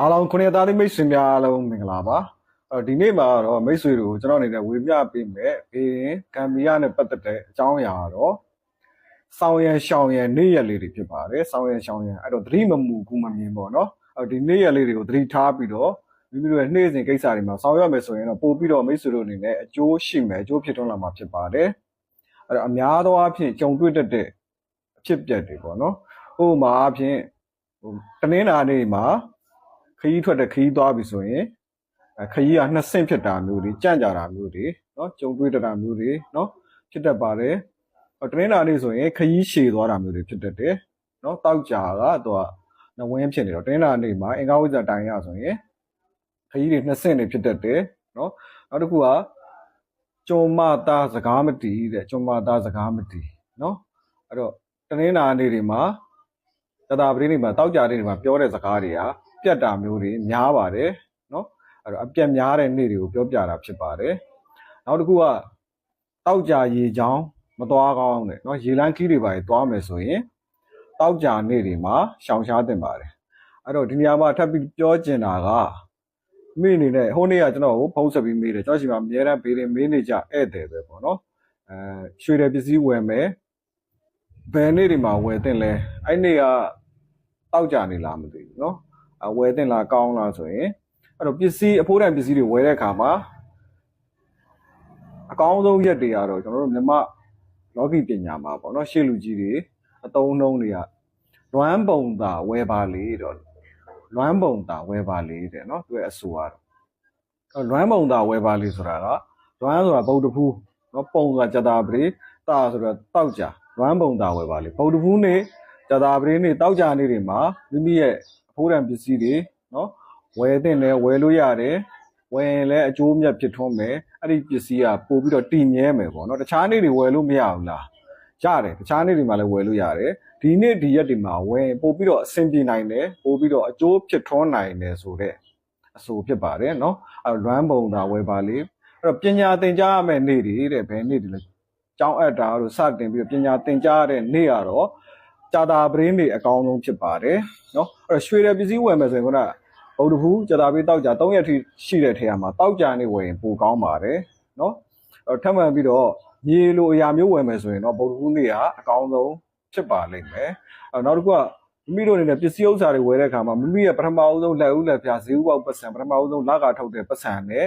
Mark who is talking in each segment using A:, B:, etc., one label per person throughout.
A: အားလုံးခုနှစ်သားသမီးဆွေများအားလုံးမင်္ဂလာပါအဲ့တော့ဒီနေ့မှာတော့မိတ်ဆွေတို့ကျွန်တော်အနေနဲ့ဝေမျှပေးမယ်ဘေးရင်ကံမီယာနဲ့ပတ်သက်တဲ့အကြောင်းအရာကတော့စောင်းရန်ရှောင်းရန်နေ့ရက်လေးတွေဖြစ်ပါတယ်စောင်းရန်ရှောင်းရန်အဲ့တော့သတိမမူကူမမြင်ပေါ့နော်အဲ့တော့ဒီနေ့ရက်လေးတွေကိုသတိထားပြီးတော့မိမိတို့ရဲ့နေ့စဉ်ကိစ္စတွေမှာဆောင်ရွက်မယ်ဆိုရင်တော့ပို့ပြီးတော့မိတ်ဆွေတို့အနေနဲ့အကျိုးရှိမယ်အကျိုးဖြစ်ထွန်းလာမှာဖြစ်ပါတယ်အဲ့တော့အများသောအားဖြင့်ကြုံတွေ့တတ်တဲ့အဖြစ်အပျက်တွေပေါ့နော်ဥပမာအားဖြင့်ဟိုတနင်္လာနေ့မှာ ခရီးထွက်တဲ့ခရီးသွားပြီဆိုရင်အဲခရီးကနှစ်ဆင့်ဖြစ်တာမျိုးတွေကြန့်ကြတာမျိုးတွေเนาะကြုံတွေ့တတာမျိုးတွေเนาะဖြစ်တတ်ပါတယ်ဟောတနင်္လာနေ့ဆိုရင်ခရီးရှည်သွားတာမျိုးတွေဖြစ်တတ်တယ်เนาะတောက်ကြကတော့နဝင်းဖြစ်နေတော့တနင်္လာနေ့မှာအင်္ဂါဝိဇ္ဇာတိုင်ရဆိုရင်ခရီးတွေနှစ်ဆင့်တွေဖြစ်တတ်တယ်เนาะနောက်တစ်ခုကကျုံမသားစကားမတီးတဲ့ကျုံမသားစကားမတီးเนาะအဲ့တော့တနင်္လာနေ့တွေမှာတတာပတိနေ့မှာတောက်ကြတဲ့နေ့မှာပြောတဲ့စကားတွေက ပြတ်တာမျိုးတွေများပါတယ်နော်အဲ့တော့အပြတ်များတဲ့နေ့တွေကိုပြောပြတာဖြစ်ပါတယ်နောက်တစ်ခုကတောက်ကြရေချောင်းမသွားကောင်းတဲ့နော်ရေလန်းခီးတွေပါသွားမယ်ဆိုရင်တောက်ကြနေ့တွေမှာရှောင်ရှားတင်ပါတယ်အဲ့တော့ဒီနေရာမှာထပ်ပြီးပြောချင်တာကမိအနေနဲ့ဟိုနေ့ကကျွန်တော်ကိုဖုန်းဆက်ပြီးမေးတယ်ကျွန်တော်ရှိမှအများရန်ဘေးရင်မေးနေကြဧည့်သည်ပဲပေါ့နော်အဲရွှေတယ်ပစ္စည်းဝယ်မယ်ဘယ်နေ့တွေမှာဝယ်တင်လဲအဲ့နေ့ကတောက်ကြနေလားမသိဘူးနော် ဝယ်တင်လာကောင်းလားဆိုရင်အဲ့တော့ပစ္စည်းအဖိုးတန်ပစ္စည်းတွေဝယ်တဲ့အခါမှာအကောင်းဆုံးရက်တွေကတော့ကျွန်တော်တို့မြမလောကီပညာမှာပေါ့နော်ရှေ့လူကြီးတွေအတုံးနှုံးတွေကလွမ်းပုံသာဝယ်ပါလေတော့လွမ်းပုံသာဝယ်ပါလေတဲ့နော်သူရဲ့အဆိုကတော့အဲ့လွမ်းပုံသာဝယ်ပါလေဆိုတာကလွမ်းဆိုတာဗုဒ္ဓဖူးနော်ပုံဆိုတာကြတာပရိတာဆိုတာတောက်ကြလွမ်းပုံသာဝယ်ပါလေဗုဒ္ဓဖူးနေကြတာပရိနေတောက်ကြနေတွေမှာမိမိရဲ့အ ဖိုးတန်ပစ္စည်းတွေနော်ဝယ်တဲ့လဲဝယ်လို့ရတယ်ဝယ်ရင်လည်းအကျိုးမြတ်ဖြစ်ထွန်းမယ်အဲ့ဒီပစ္စည်းကပို့ပြီးတော့တည်မြဲမယ်ပေါ့နော်တခြားနေ့တွေဝယ်လို့မရဘူးလားရတယ်တခြားနေ့တွေမှာလည်းဝယ်လို့ရတယ်ဒီနေ့ဒီရက်တွေမှာဝယ်ပို့ပြီးတော့အဆင်ပြေနိုင်တယ်ပို့ပြီးတော့အကျိုးဖြစ်ထွန်းနိုင်တယ်ဆိုတဲ့အဆိုဖြစ်ပါတယ်နော်အဲ့လွမ်းပုံသာဝယ်ပါလေအဲ့တော့ပညာသင်ကြားရမယ့်နေ့တွေတဲ့ဘယ်နေ့တွေလဲကျောင်းအပ်တာတို့စတင်ပြီးတော့ပညာသင်ကြားရတဲ့နေ့ကတော့ ကြာတာပရင်းတွေအကောင်းဆုံးဖြစ်ပါတယ်နော်အဲ့တော့ရွှေတဲ့ပစ္စည်းဝယ်မယ်ဆိုရင်ခုနကဗုဒ္ဓဘူးကြာတာပေးတောက်ကြ3ရက်ထိရှိတဲ့ထဲမှာတောက်ကြနေဝယ်ရင်ပိုကောင်းပါတယ်နော်အဲ့တော့ထပ်မံပြီးတော့မြေလိုအရာမျိုးဝယ်မယ်ဆိုရင်တော့ဗုဒ္ဓဘူးနေ့ကအကောင်းဆုံးဖြစ်ပါလိမ့်မယ်အဲ့တော့နောက်တစ်ခုကမိမိတို့အနေနဲ့ပစ္စည်းဥစ္စာတွေဝယ်တဲ့အခါမှာမိမိရဲ့ပထမအဆုံးလက်ဦးလက်ပြဈေးဥပေါက်ပတ်စံပထမအဆုံးလကထုတ်တဲ့ပတ်စံနဲ့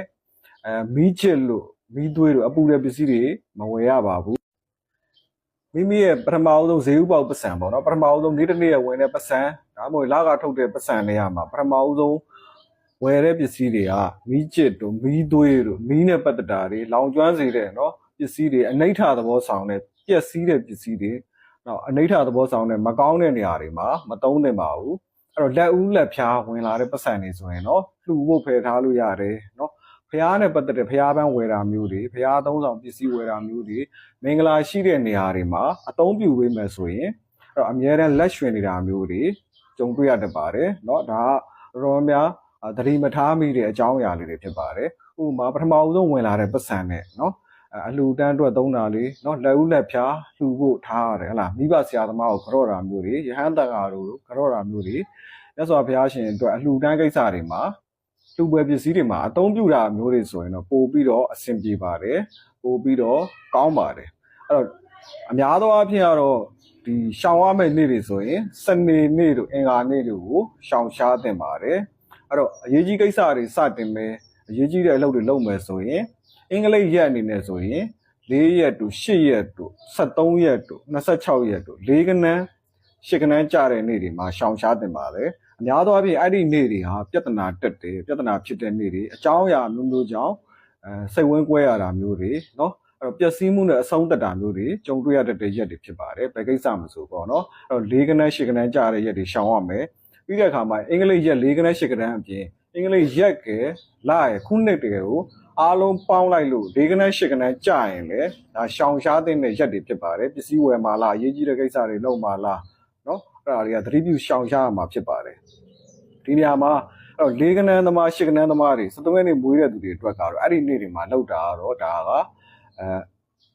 A: အဲမီးချစ်လို့မီးသွေးလို့အပူတဲ့ပစ္စည်းတွေမဝယ်ရပါဘူး မိမိရဲ့ပထမအဆုံးဈေးဥပေါက်ပတ်စံပေါ့နော်ပထမအဆုံးနေ့တစ်နေ့ရဝင်တဲ့ပတ်စံဒါမှမဟုတ်လကထုတ်တဲ့ပတ်စံတွေရမှာပထမအဆုံးဝယ်တဲ့ပစ္စည်းတွေကမီးကျစ်တို့မီးသွေးတို့မီးနဲ့ပတ်သက်တာတွေလောင်ကျွမ်းစေတဲ့နော်ပစ္စည်းတွေအနိဋ္ဌသဘောဆောင်တဲ့ပျက်စီးတဲ့ပစ္စည်းတွေနော်အနိဋ္ဌသဘောဆောင်တဲ့မကောင်းတဲ့နေရာတွေမှာမသုံးသင့်ပါဘူးအဲ့တော့လက်ဦးလက်ဖြားဝင်လာတဲ့ပတ်စံတွေဆိုရင်တော့လှူဖို့ဖယ်ထားလို့ရတယ်နော် ဖျားနဲ့ပတ်သက်တဲ့ဖျားပန်းဝယ်တာမျိုးတွေဖျားသုံးဆောင်ပစ္စည်းဝယ်တာမျိုးတွေ မင်္ဂလာရှိတဲ့နေရာတွေမှာအသုံးပြုပေးမယ်ဆိုရင်အဲ့တော့အများအားလက်ရွှင်နေတာမျိုးတွေကြုံတွေ့ရတတ်ပါတယ်เนาะဒါကတော်တော်များအာသတိမထားမိတဲ့အကြောင်းအရာလေးတွေဖြစ်ပါတယ်ဥပမာပထမအဆုံးဝင်လာတဲ့ပတ်စံနဲ့เนาะအဲအလှူတန်းအတွက်သုံးတာလေးเนาะလက်ဦးလက်ဖြာလှူဖို့ထားရတယ်ဟလားမိဘဆရာသမားကိုကြော့တာမျိုးတွေယဟန်တန်ဃာတို့ကြော့တာမျိုးတွေမြတ်စွာဘုရားရှင်အတွက်အလှူတန်းကိစ္စတွေမှာ လှူပွဲပစ္စည်းတွေမှာအသုံးပြုတာမျိုးတွေဆိုရင်တော့ပို့ပြီးတော့အဆင်ပြေပါတယ်ပို့ပြီးတော့ကောင်းပါတယ်အဲ့တော့အများသောအားဖြင့်ကတော့ဒီရှောင်ရမယ့်နေ့တွေဆိုရင်စနေနေ့တို့အင်္ဂါနေ့တို့ကိုရှောင်ရှားတင်ပါတယ်အဲ့တော့အရေးကြီးကိစ္စတွေစတင်မယ်အရေးကြီးတဲ့အလုပ်တွေလုပ်မယ်ဆိုရင်အင်္ဂလိပ်ရက်အနေနဲ့ဆိုရင်4ရက်တို့8ရက်တို့73ရက်တို့26ရက်တို့၄ကနန်း၈ကနန်းကြတဲ့နေ့တွေမှာရှောင်ရှားတင်ပါတယ် အများသောအားဖြင့်အဲ့ဒီနေ့တွေဟာပြဿနာတက်တယ်ပြဿနာဖြစ်တဲ့နေ့တွေအကြောင်းအရာမျိုးမျိုးကြောင့်အဲစိတ်ဝန်းကွဲရတာမျိုးတွေနော်အဲ့တော့ပျက်စီးမှုနဲ့အဆုံးတက်တာမျိုးတွေကြုံတွေ့ရတတ်တဲ့ရက်တွေဖြစ်ပါတယ်ဘယ်ကိစ္စမဆိုပေါ့နော်အဲ့တော့၄ခန်း၈ခန်းကြာတဲ့ရက်တွေရှောင်ရမယ်ပြီးတဲ့အခါမှာအင်္ဂလိပ်ရက်၄ခန်း၈ခန်းအပြင်အင်္ဂလိပ်ရက်ကလရခုနှစ်တကယ်ကိုအားလုံးပေါင်းလိုက်လို့၄ခန်း၈ခန်းကြာရင်လေဒါရှောင်ရှားတဲ့ရက်တွေဖြစ်ပါတယ်ပစ္စည်းဝယ်မှာလားအရေးကြီးတဲ့ကိစ္စတွေလုပ်မှာလား အဲ့ဒါတွေကသတိပြုရှောင်ရှားရမှာဖြစ်ပါတယ်ဒီနေရာမှာအဲ့တော့၄ကနန်းသမား၈ကနန်းသမားတွေစက်သုံးရက်နေမွေးတဲ့သူတွေအတွက်ကတော့အဲ့ဒီနေ့တွေမှာလောက်တာကတော့ဒါက အဲ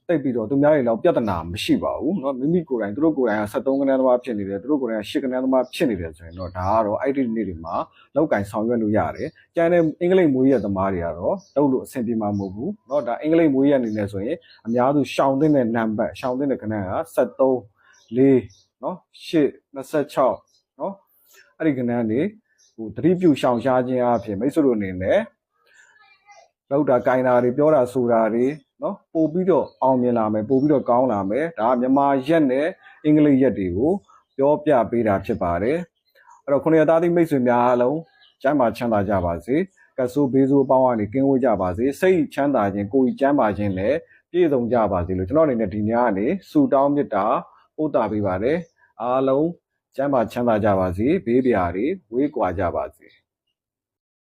A: တ တိတ်ပြီးတော့သူများတွေလောက်ပြဿနာမရှိပါဘူးเนาะမိမိကိုယ်တိုင်သူတို့ကိုယ်တိုင်က73ကနန်းသမားဖြစ်နေတယ်သူတို့ကိုယ်တိုင်က10ကနန်းသမားဖြစ်နေတယ်ဆိုရင်တော့ဒါကတော့အဲ့ဒီနေ့တွေမှာလောက်ကင်ဆောင်ရွက်လို့ရတယ်ကျန်တဲ့အင်္ဂလိပ်မွေးရသမားတွေကတော့တုတ်လို့အဆင်ပြေမှာမဟုတ်ဘူးเนาะဒါအင်္ဂလိပ်မွေးရအနေနဲ့ဆိုရင်အများစုရှောင်တဲ့နံပါတ်ရှောင်တဲ့ကနန်းက73 4 နော်ရှစ်26နော်အဲ့ဒီကဏ္ဍနေဟိုသတိပြုရှောင်ရှားခြင်းအဖြစ်မိတ်ဆွေတို့အနေနဲ့လောက်တာကင်တာတွေပြောတာဆိုတာတွေနော်ပို့ပြီးတော့အောင်မြင်လာမယ်ပို့ပြီးတော့ကောင်းလာမယ်ဒါမြန်မာရက်နဲ့အင်္ဂလိပ်ရက်တွေကိုပြောပြပေးတာဖြစ်ပါတယ်အဲ့တော့ခொနရသားသီးမိတ်ဆွေများအားလုံးကျမ်းမာချမ်းသာကြပါစေကဆိုးဘေးဆိုးအပေါင်းအနေကင်းဝေးကြပါစေစိတ်ချမ်းသာခြင်းကိုယ်ကြီးကျမ်းမာခြင်းလည်းပြည့်စုံကြပါစေလို့ကျွန်တော်အနေနဲ့ဒီညကနေစူတောင်းမြတ်တာပို့တာပေးပါတယ် အားလုံးကျမ်းမာချမ်းသာကြပါစေဘေးပြာတွေဝေးကွာကြပါစေ